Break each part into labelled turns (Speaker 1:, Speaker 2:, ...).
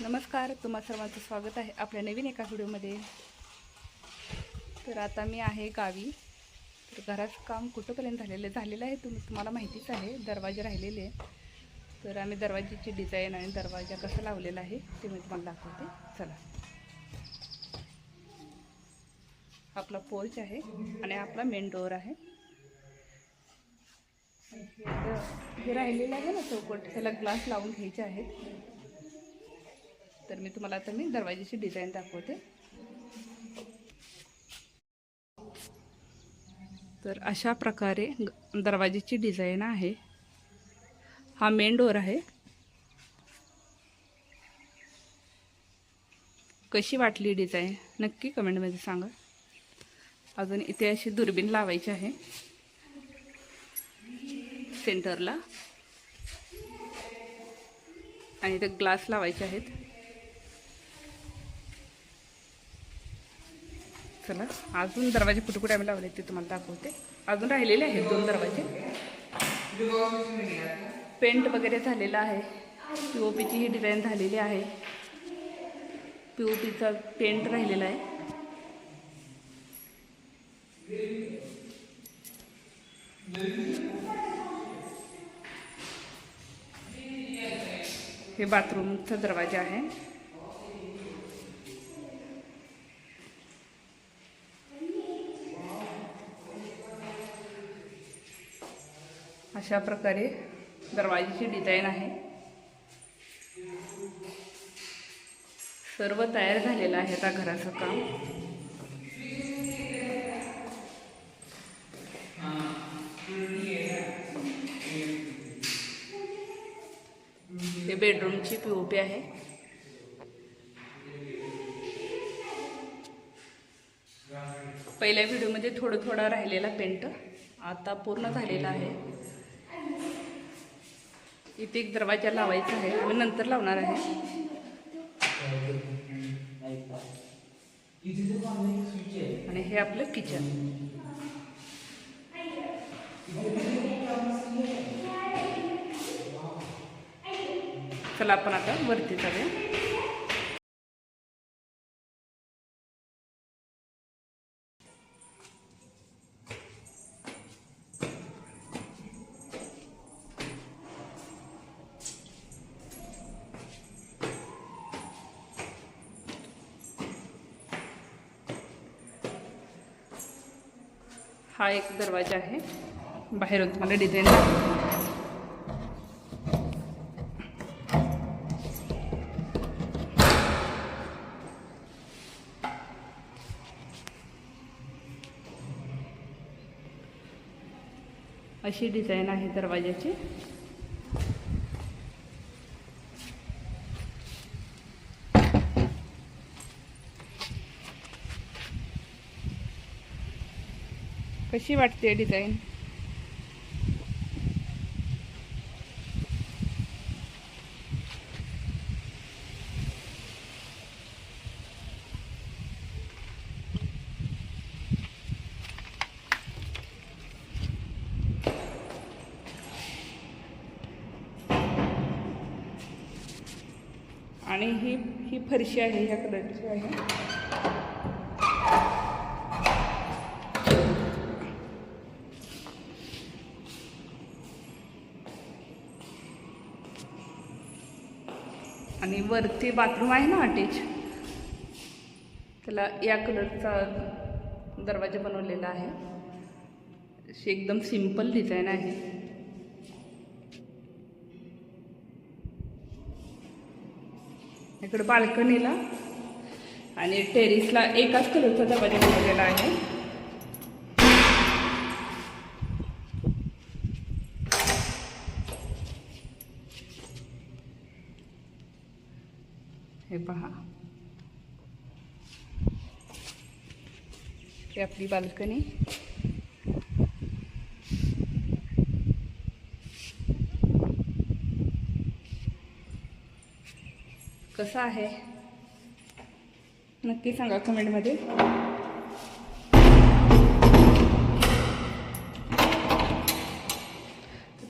Speaker 1: नमस्कार तुम्हा सर्वांचं स्वागत आहे आपल्या नवीन एका व्हिडिओमध्ये. तर आता मी आहे गावी. तर घराचं काम कुठंपर्यंत झालेलं झालेलं आहे तुम्ही तुम्हाला माहितीच आहे दरवाजे राहिलेले आहे तर आम्ही दरवाजेची डिझाईन आणि दरवाजा कसा लावलेला आहे ते मी तुम्हाला दाखवते. चला. आपला पोर्च आहे आणि आपला मेन डोअर आहे. हे हे राहिलेलं आहे ना चौकट. त्याला ग्लास लावून घ्यायचे आहेत. तर मी तुम्हाला आता मी दरवाजेची डिझाईन दाखवते. तर अशा प्रकारे दरवाजेची डिझाईन आहे. हा मेन डोअर आहे. कशी वाटली डिझाईन नक्की कमेंटमध्ये सांगा. अजून इथे अशी दुर्बीण लावायची आहे. सेंटरला आणि इथे ग्लास लावायचे आहेत. चला अजून दरवाजे कुठे कुठे आम्ही लावले ते तुम्हाला दाखवते. अजून राहिलेले आहेत दोन दरवाजे. पेंट वगैरे झालेला आहे. पी ओ पीची ही डिझाईन झालेली आहे. पी ओ पीचा पेंट राहिलेला आहे. हे बाथरूमचा दरवाजा आहे. अशा प्रकारे दरवाजेची डिझाईन आहे. सर्व तयार झालेलं आहे आता घराचं काम. हे बेडरूमची पी ओ पी आहे. पहिल्या व्हिडिओमध्ये थोडं थोडा राहिलेला पेंट आता पूर्ण झालेला आहे. इथे एक दरवाजा लावायचा आहे. आम्ही नंतर लावणार आहे. आणि हे आपलं किचन चला आपण आता वरती जाऊया. हा एक दरवाजा आहे. बाहेरून तुम्हाला डिझाईन अशी डिझाईन आहे दरवाजाची. कशी वाटते डिझाईन? आणि ही ही फरशी आहे ह्या कलरची आहे. आणि वरती बाथरूम आहे ना अटॅच? त्याला या कलरचा दरवाजा बनवलेला आहे. अशी एकदम सिंपल डिझाईन आहे. इकडं बाल्कनीला आणि टेरिसला एकाच कलरचा दरवाजा बनवलेला आहे. हे पहा. हे आपली बाल्कनी. कसं आहे? नक्की सांगा कमेंटमध्ये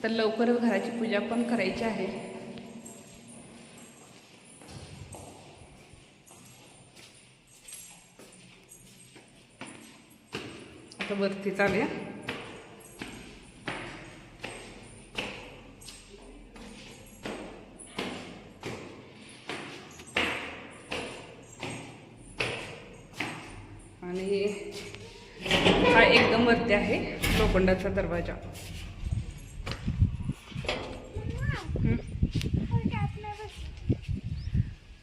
Speaker 1: तर लवकरच घराची पूजा पण करायची आहे. आता वरती चालूया. आणि हा एकदम वरती आहे लोखंडाचा दरवाजा.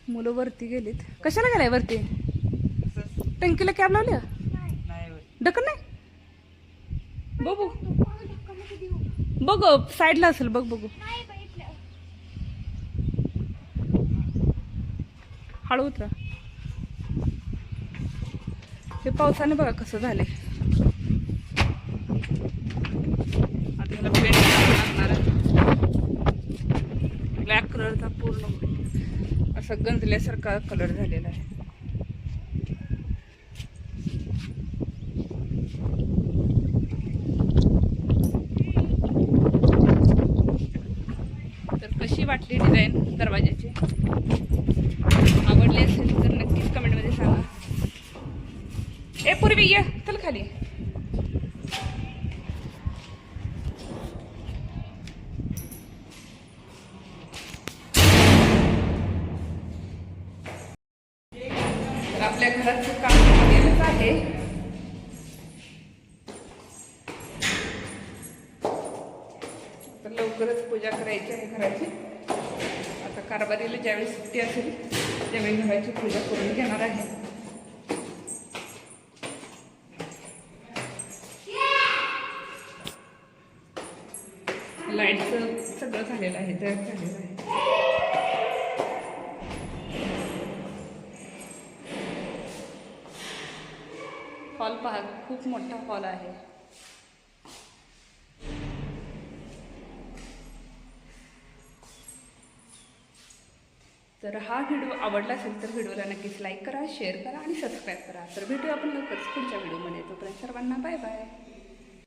Speaker 1: मुलं वरती गेलीत. कशाला गेलाय वरती? टंकीला कॅब लावली ढकल नाही? बघू. बघ साईडला असेल बघ बघू. हळू उतरा. हे पावसाने बघा कसं झाले आता ह्याला पेंट लागणार ब्लॅक कलरचा पूर्ण. असं गंजल्यासारखा कलर झालेला आहे तर कुठली डिझाईन दरवाजाची आवडली असेल तर नक्कीच कमेंटमध्ये सांगा. ए पूर्वी ये चल खाली. आपल्या घराचं काम केलंच आहे. तर लवकरच पूजा करायची आहे घराची. कारभारीला ज्यावेळी सुट्टी असेल त्यावेळी घराची पूजा करून घेणार आहे. लाईटचं सगळं झालेलं आहे तयार झालेलं आहे. हॉल पहा खूप मोठा हॉल आहे. तर हा व्हिडिओ आवडला असेल तर व्हिडिओला नक्कीच लाईक करा शेअर करा आणि सबस्क्राईब करा. तर भेटूया आपण लवकरच पुढच्या व्हिडिओमध्ये. तोपर्यंत सर्वांना बाय बाय